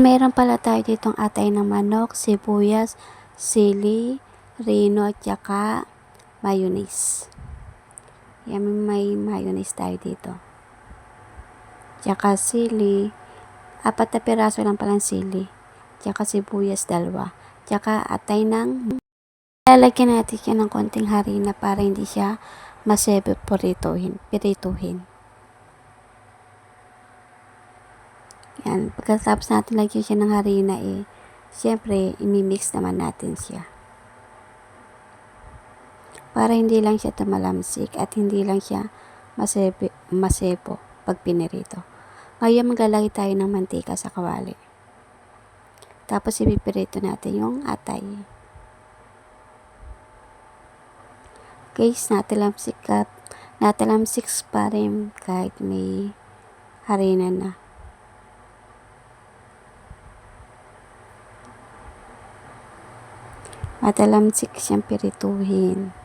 Yan, mayroon pala tayo ditong atay ng manok, sibuyas, sili, rino, at saka mayonnaise. Yan, may mayonnaise tayo dito. Tsaka sili, apat na piraso lang palang sili. Tsaka sibuyas, dalawa. Tsaka atay ng Lalagyan natin siya ng konting harina para hindi siya masebe pirituhin. pirituhin. Yan. Pagkatapos natin lagyan siya ng harina eh, syempre, imimix naman natin siya. Para hindi lang siya tumalamsik at hindi lang siya masebe, masebo pag pinirito. Ngayon maglalagay tayo ng mantika sa kawali. Tapos ipipirito natin yung atay. Guys, natalamsik at natalamsik pa rin kahit may harina na. Matalamsik siyang pirituhin.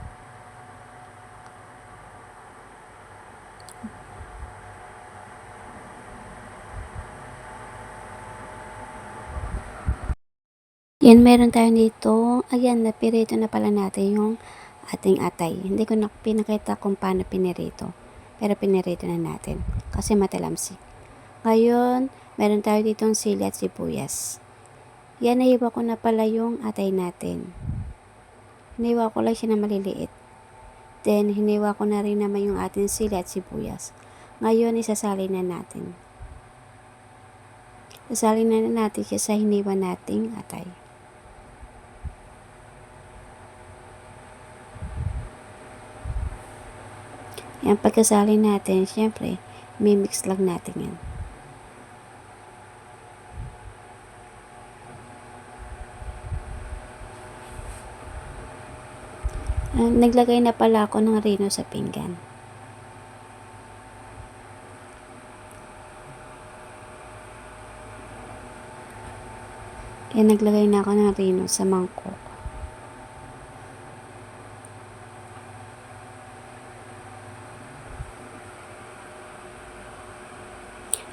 Yan, meron tayo dito. Ayan, napirito na pala natin yung ating atay. Hindi ko na pinakita kung paano pinirito. Pero pinirito na natin. Kasi matalamsik. Ngayon, meron tayo ditong sili at sibuyas. Yan, nahiwa ko na pala yung atay natin. Hiniwa ko lang siya na maliliit. Then, hiniwa ko na rin naman yung ating sili at sibuyas. Ngayon, isasali na natin. Isasali na natin siya sa hiniwa nating atay. Yan, pagkasali natin, syempre, mimix lang natin yan. Uh, naglagay na pala ako ng rino sa pinggan. Kaya naglagay na ako ng rino sa mangkok.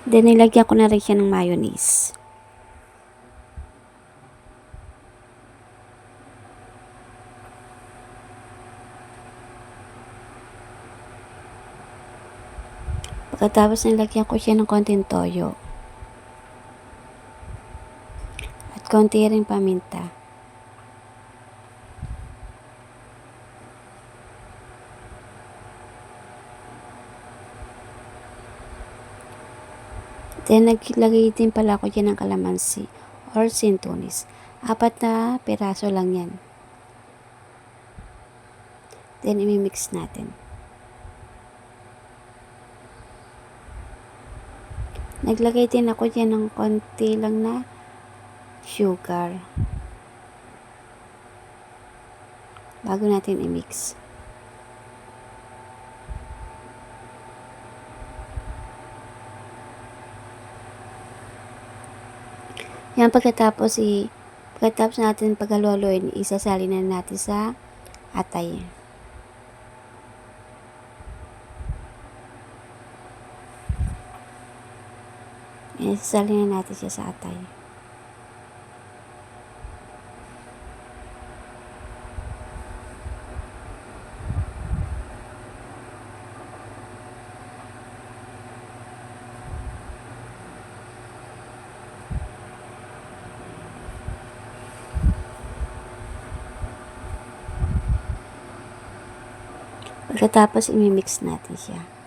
Then, nilagyan ko na rin siya ng mayonnaise. Pagkatapos nilagyan ko siya ng konting toyo. At konti rin paminta. Then, naglagay din pala ako dyan ng kalamansi or sintunis. Apat na piraso lang yan. Then, imimix natin. Naglagay din ako dyan ng konti lang na sugar. Bago natin i-mix. Yan pagkatapos i pagkatapos natin paghaluin, isasali na natin sa atay. Isasali na natin siya sa atay. Pagkatapos, imimix natin siya.